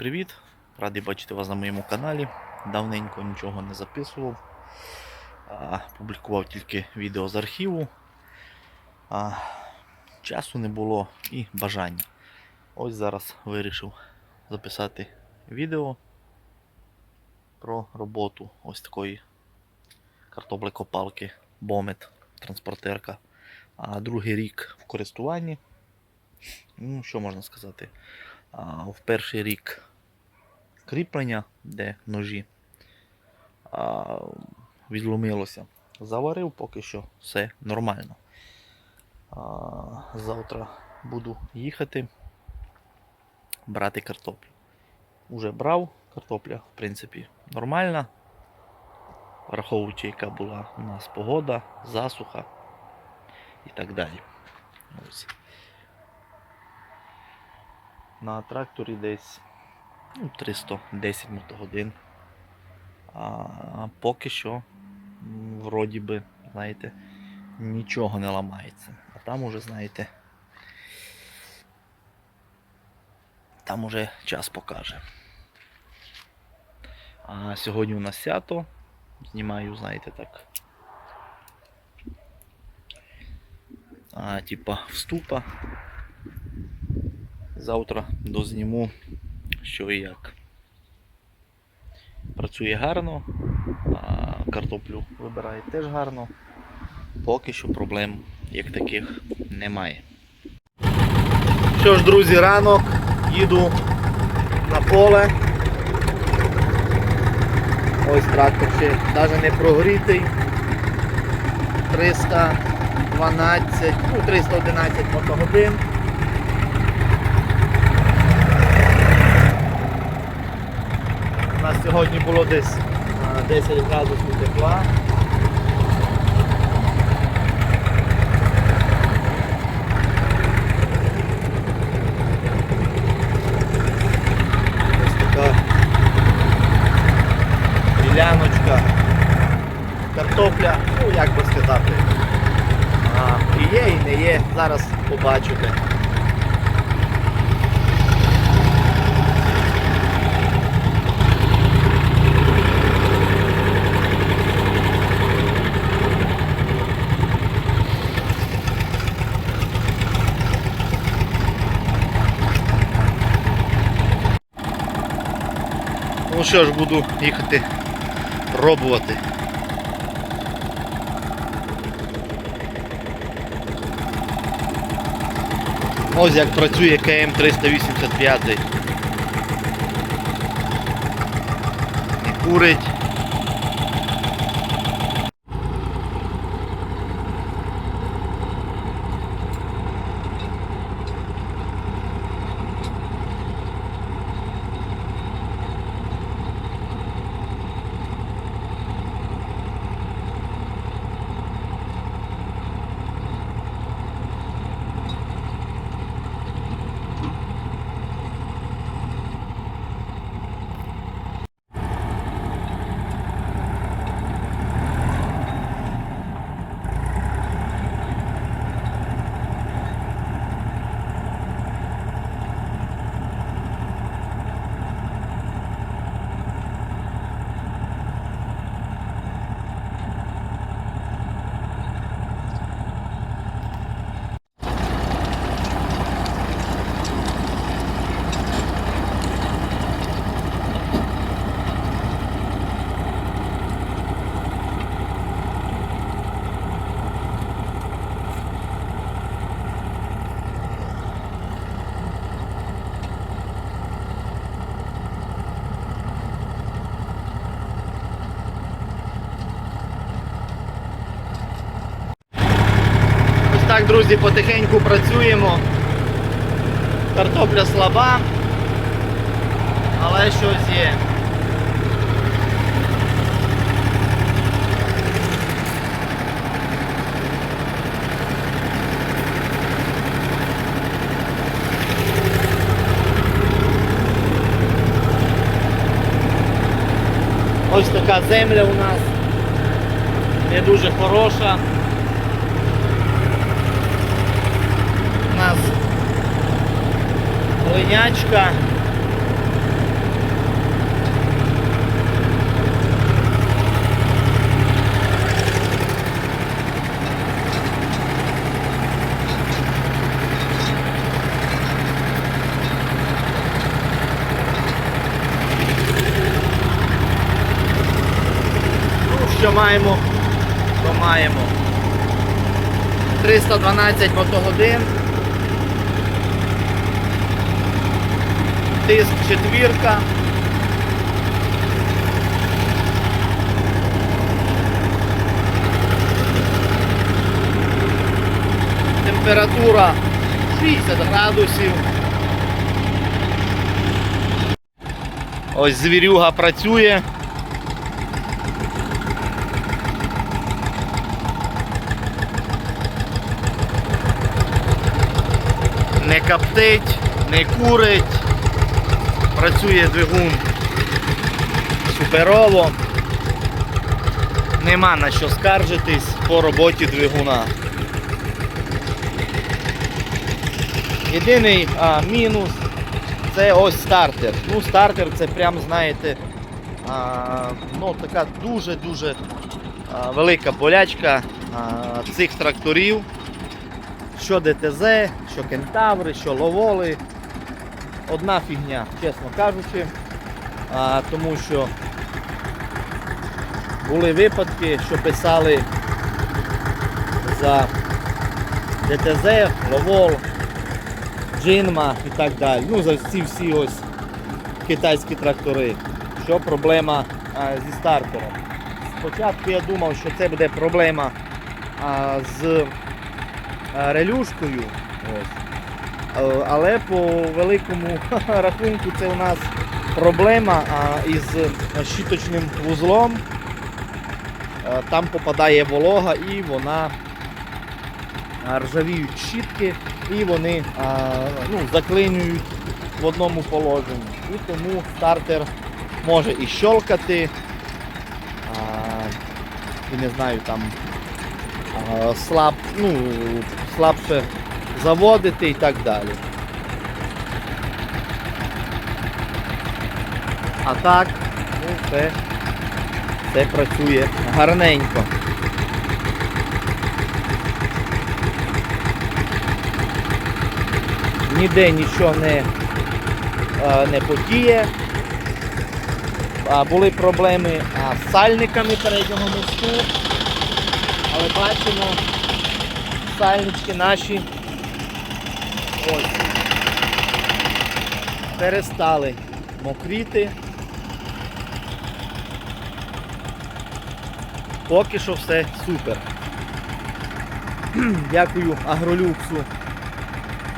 привіт! Радий бачити вас на моєму каналі. Давненько нічого не записував. А, публікував тільки відео з архіву. А, часу не було і бажання. Ось зараз вирішив записати відео про роботу ось такої картоплекопалки Бомет транспортерка. А другий рік в користуванні. Ну, що можна сказати? А, в перший рік кріплення, де ножі, а, відломилося. Заварив поки що все нормально. А, завтра буду їхати брати картоплю. Уже брав картопля, в принципі, нормальна. Враховуючи, яка була у нас погода, засуха і так далі. Ось. На тракторі десь ну, 310 мотогодин. А поки що, вроді би, знаєте, нічого не ламається. А там уже, знаєте, там уже час покаже. А сьогодні у нас свято. Знімаю, знаєте, так. А, типа вступа. Завтра дозніму, що і як. Працює гарно, а картоплю вибирає теж гарно. Поки що проблем як таких немає. Що ж, друзі, ранок їду на поле. Ось трактор ще навіть не прогрітий. 312, ну 311 мотогодин. У нас сьогодні було десь 10 градусів тепла. Ось така діляночка, картопля, ну як би сказати. А, і є, і не є. Зараз побачите. Що ж, буду їхати пробувати. Ось як працює КМ 385. І курить. Ось так, друзі, потихеньку працюємо. Картопля слаба, але щось є. Ось така земля у нас не дуже хороша. млинячка. Ну, що маємо, то маємо 312 мотогодин. Тиск четвірка. Температура 60 градусів. Ось звірюга працює. Не коптить, не курить. Працює двигун суперово. Нема на що скаржитись по роботі двигуна. Єдиний а, мінус це ось стартер. Ну, стартер це прям, знаєте, а, ну, така дуже-дуже велика болячка а, цих тракторів. Що ДТЗ, що кентаври, що ловоли. Одна фігня, чесно кажучи. А, тому що були випадки, що писали за ДТЗ, ловол, джинма і так далі. Ну, за ці всі ось китайські трактори. Що проблема а, зі стартером. Спочатку я думав, що це буде проблема а, з а, релюшкою. Ось. Е, Але по великому рахунку це у нас проблема із щіточним вузлом. Е, Там попадає волога і вона ржавіють щітки і вони ну, заклинюють в одному положенні. І тому стартер може і щолкати, і не знаю, там слаб, ну, слабше заводити і так далі. А так, ну, все, все працює гарненько. Ніде нічого не, е, не потіє. Були проблеми з сальниками переднього мосту. Але бачимо, сальнички наші ось перестали мокріти. Поки що все супер. Дякую Агролюксу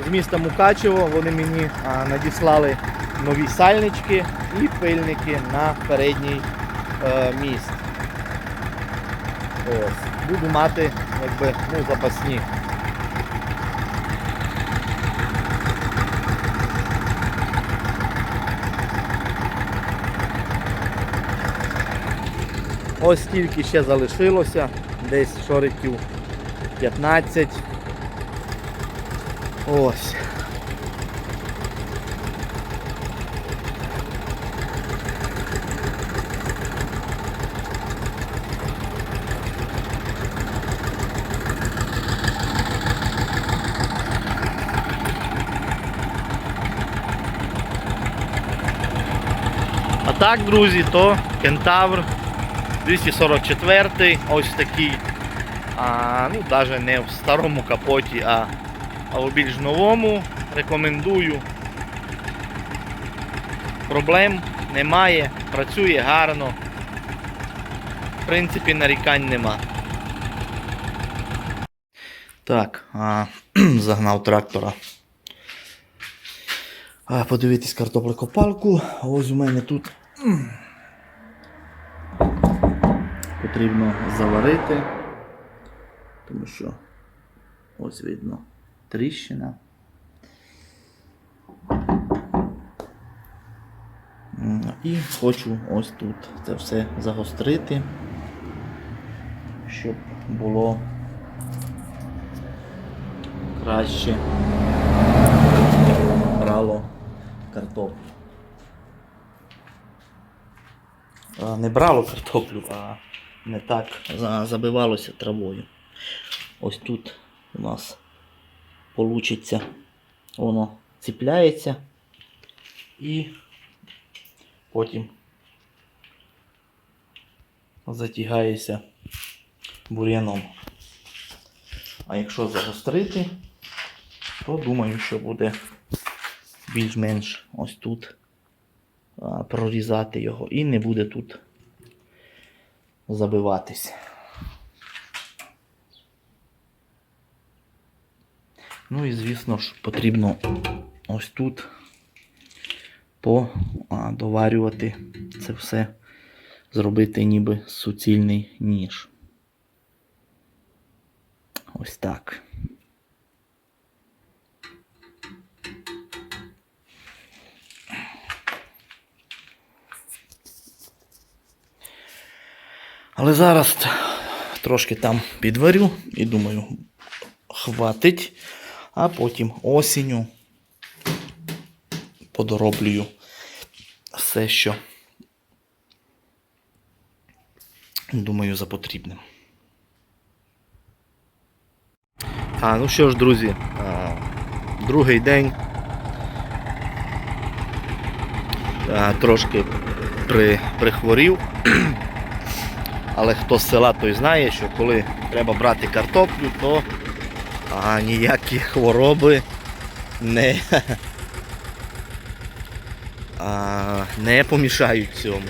з міста Мукачево. Вони мені надіслали нові сальнички і пильники на передній е, міст. Ось. Буду мати якби, ну, запасні. Ось стільки ще залишилося, десь шориків 15. Ось. А так, друзі, то кентавр 244 ось такий. А, ну, навіть не в старому капоті, а, а в більш новому. Рекомендую. Проблем немає, працює гарно. В принципі, нарікань нема. Так, а, загнав трактора. А, подивитись картоплекопалку. Ось у мене тут потрібно заварити, тому що ось видно тріщина. І хочу ось тут це все загострити, щоб було краще брало картоплю. Не брало картоплю, а не так забивалося травою. Ось тут у нас получиться, воно ціпляється і потім затягається бур'яном. А якщо загострити, то думаю, що буде більш-менш ось тут прорізати його і не буде тут забиватись. Ну і звісно ж потрібно ось тут подоварювати це все, зробити ніби суцільний ніж. Ось так. Але зараз трошки там підварю і думаю, хватить, а потім осінню подороблюю все, що думаю за потрібним. А, ну що ж, друзі, другий день. Трошки при, прихворів. Але хто з села, той знає, що коли треба брати картоплю, то а, ніякі хвороби не, а, не помішають цьому.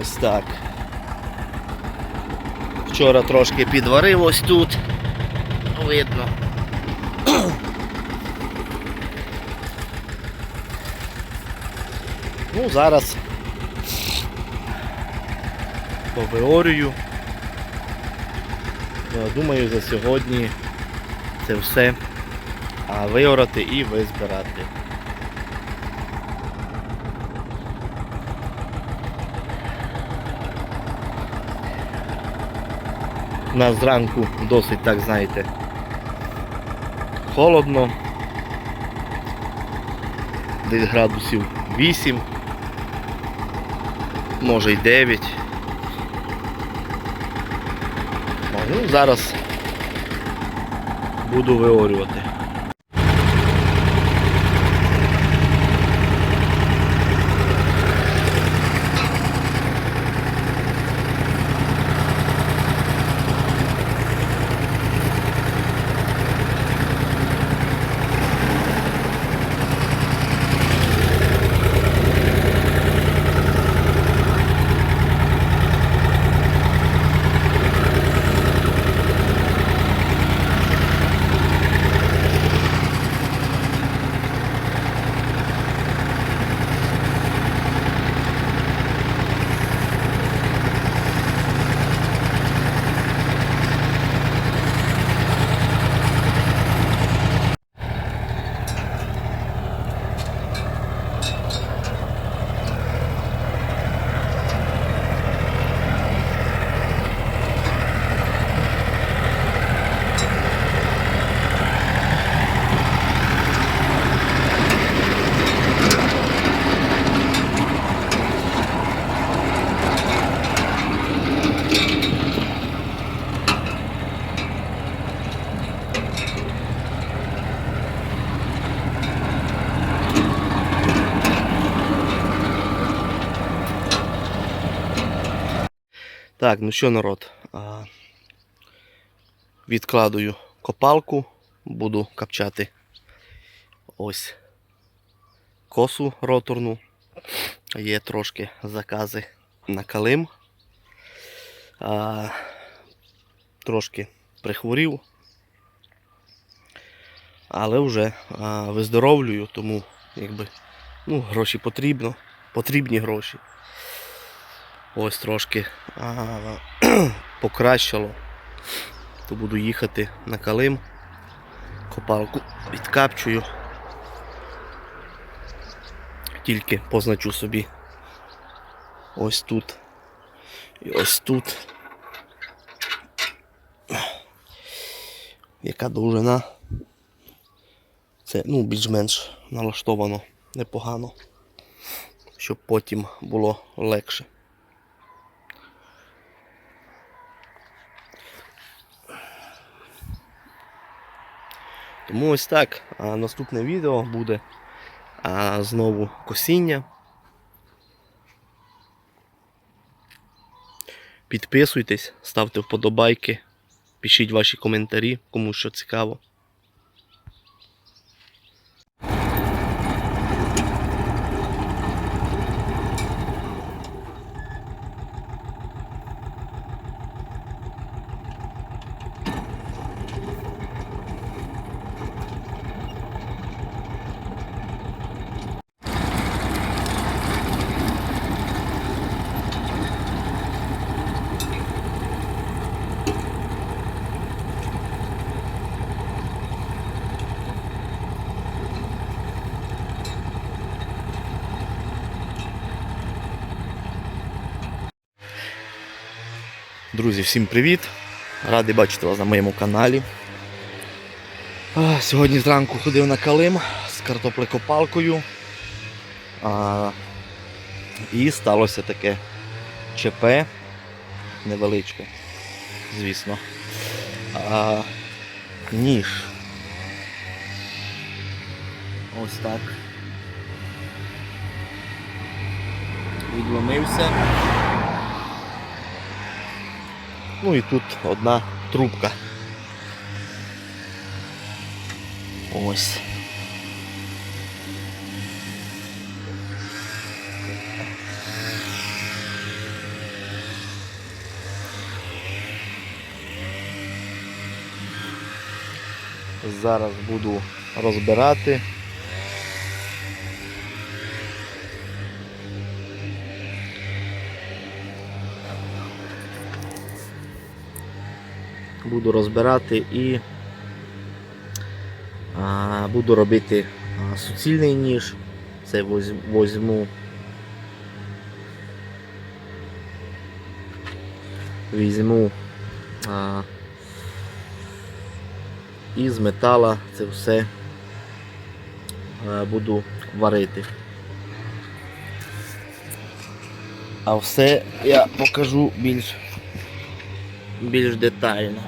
Ось так. Вчора трошки підварив ось тут. Видно. Ну, зараз повиорюю. Е, Думаю, за сьогодні це все а, виорати і визбирати. У нас зранку досить, так знаєте, холодно. Десь градусів 8, може й 9. Ну, зараз буду виорювати. Так, ну що, народ? Відкладую копалку, буду копчати ось косу роторну. Є трошки закази на калим. Трошки прихворів. Але вже виздоровлюю, тому якби ну, гроші потрібно, потрібні гроші. Ось трошки а, покращало. То буду їхати на калим. Копалку відкапчую. Тільки позначу собі ось тут і ось тут. Яка довжина. Це ну, більш-менш налаштовано непогано, щоб потім було легше. Тому ось так. Наступне відео буде знову косіння. Підписуйтесь, ставте вподобайки, пишіть ваші коментарі, кому що цікаво. Друзі, всім привіт! Радий бачити вас на моєму каналі. Сьогодні зранку ходив на калим з картоплекопалкою. А, і сталося таке ЧП невеличке, звісно. Ніж. Ось так. Відломився. Ну і тут одна трубка. Ось. Зараз буду розбирати. Буду розбирати і а, буду робити а, суцільний ніж. Це воз- возьму. Візьму а, із метала це все а, буду варити. А все я покажу більш більш детально.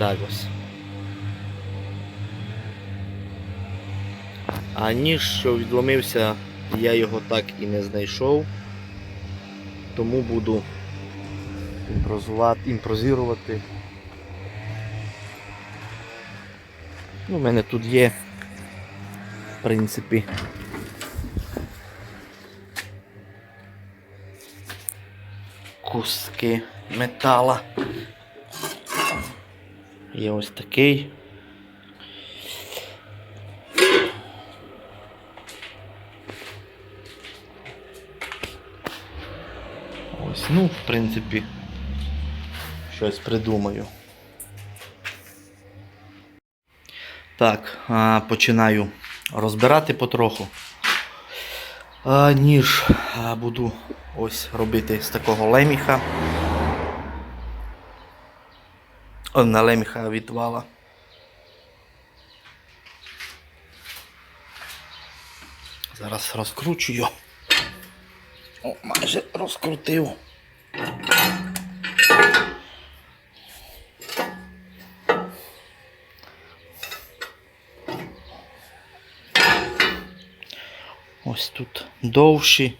Ось. А ніж, що відломився, я його так і не знайшов. Тому буду імпровізувати. Ну, у мене тут є, в принципі, куски метала. Є ось такий. Ось, ну, в принципі, щось придумаю. Так, починаю розбирати потроху. Ніж буду ось робити з такого леміха. О, на леміха від вала. Зараз розкручую. О, майже розкрутив. Ось тут довші,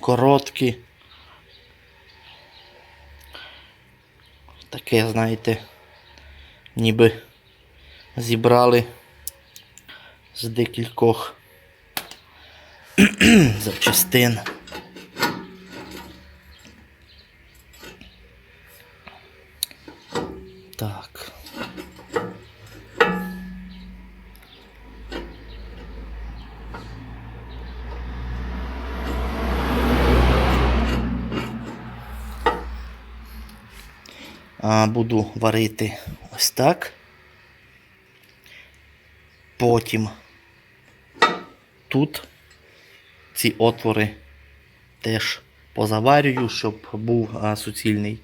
короткі. Таке, знаєте, ніби зібрали з декількох запчастин. Так. А, буду варити ось так. Потім тут ці отвори теж позаварюю, щоб був суцільний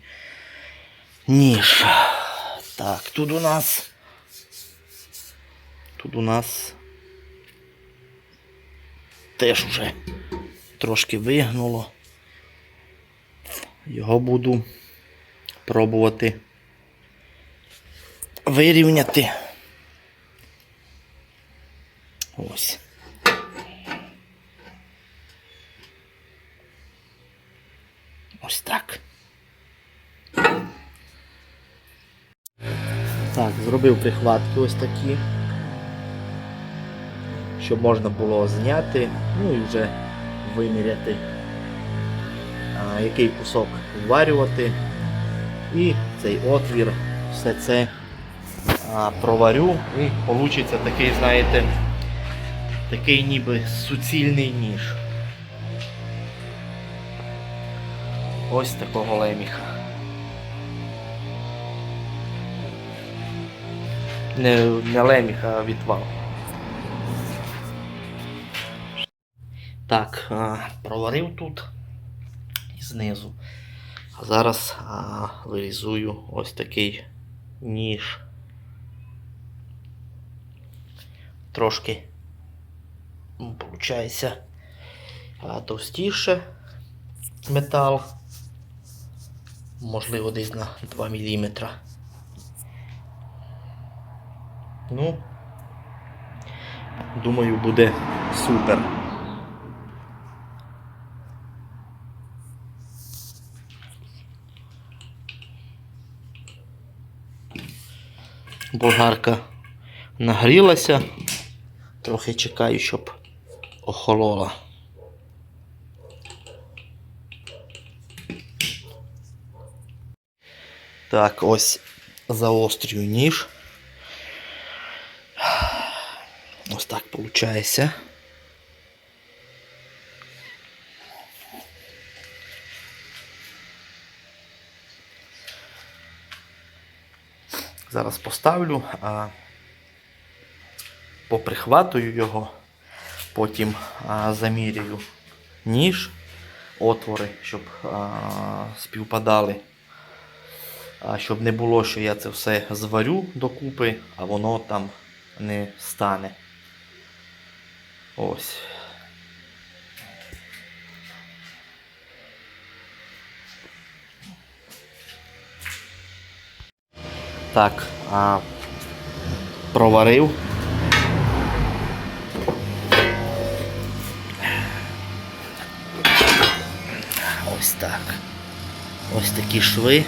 ніж. Так, тут у нас. Тут у нас теж уже трошки вигнуло. Його буду пробувати вирівняти. Ось. Ось так. Так, зробив прихватки ось такі. Щоб можна було зняти, ну і вже виміряти, який кусок вварювати. І цей отвір, все це проварю і вийде такий, знаєте, такий ніби суцільний ніж. Ось такого леміха. Не, не леміха, а відвал. Так, проварив тут і знизу. А зараз а, вирізую ось такий ніж. Трошки виходить товстіше метал. Можливо, десь на 2 мм. Ну, думаю, буде супер. Болгарка нагрілася. Трохи чекаю, щоб охолола. Так, ось заострюю ніж. Ось так виходить. Зараз поставлю, а поприхватую його, потім а, замірюю ніж, отвори, щоб а, співпадали. А щоб не було, що я це все зварю докупи, а воно там не стане. Ось. Так, а, проварив. Ось так. Ось такі шви.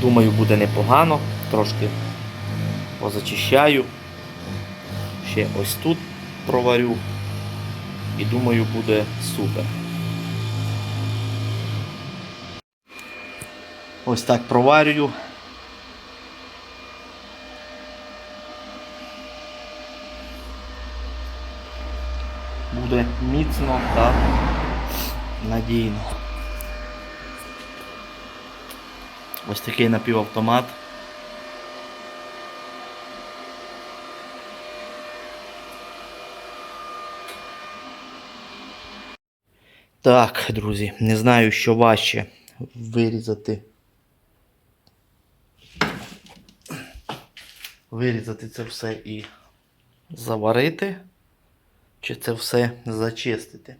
Думаю, буде непогано. Трошки позачищаю. Ще ось тут проварю. І думаю, буде супер. Ось так проварюю. Буде міцно та надійно. Ось такий напівавтомат. Так, друзі, не знаю, що важче вирізати. Вирізати це все і заварити, чи це все зачистити.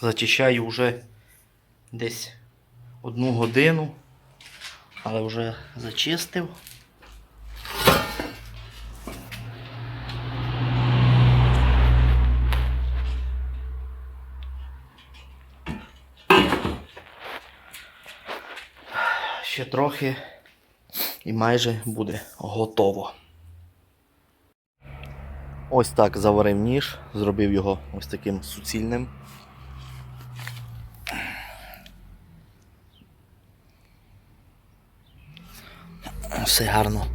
Зачищаю вже десь одну годину, але вже зачистив. Ще трохи і майже буде готово. Ось так заварив ніж, зробив його ось таким суцільним. Все гарно.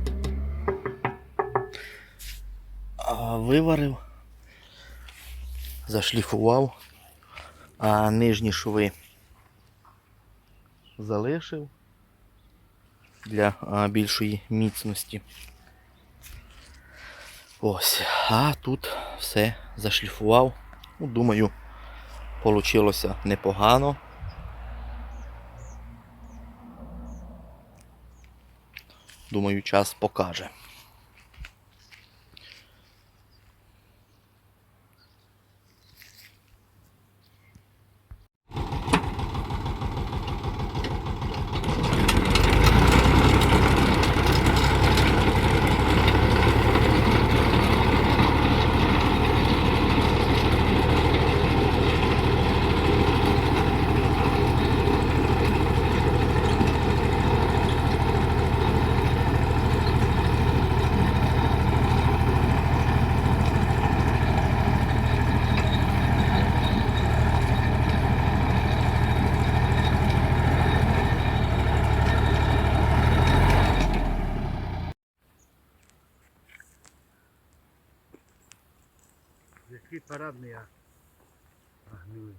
Виварив, зашліфував, а нижні шви залишив для більшої міцності. Ось, а тут все зашліфував. Ну, думаю, вийшло непогано. Думаю, час покаже. парадний, а а гнилий.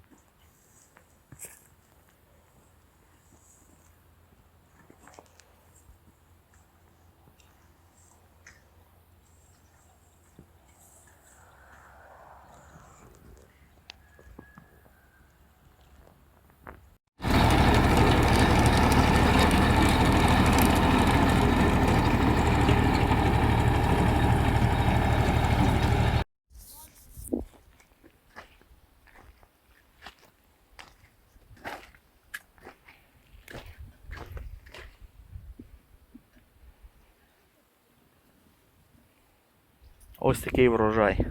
Ось такий врожай.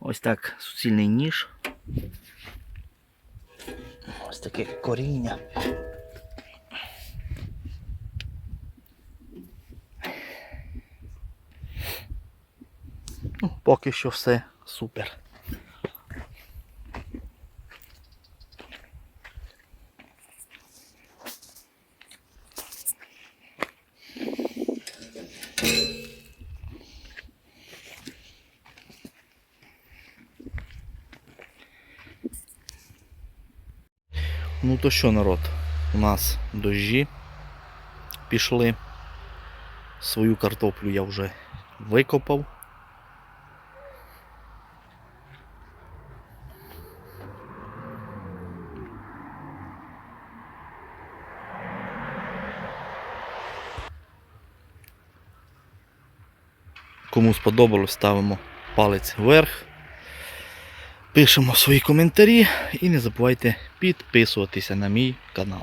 Ось так суцільний ніж. Ось таке коріння. Ну, поки що все супер. Ну то що, народ? У нас дощі пішли. Свою картоплю я вже викопав. Кому сподобалось, ставимо палець вверх. Пишемо свої коментарі і не забувайте підписуватися на мій канал.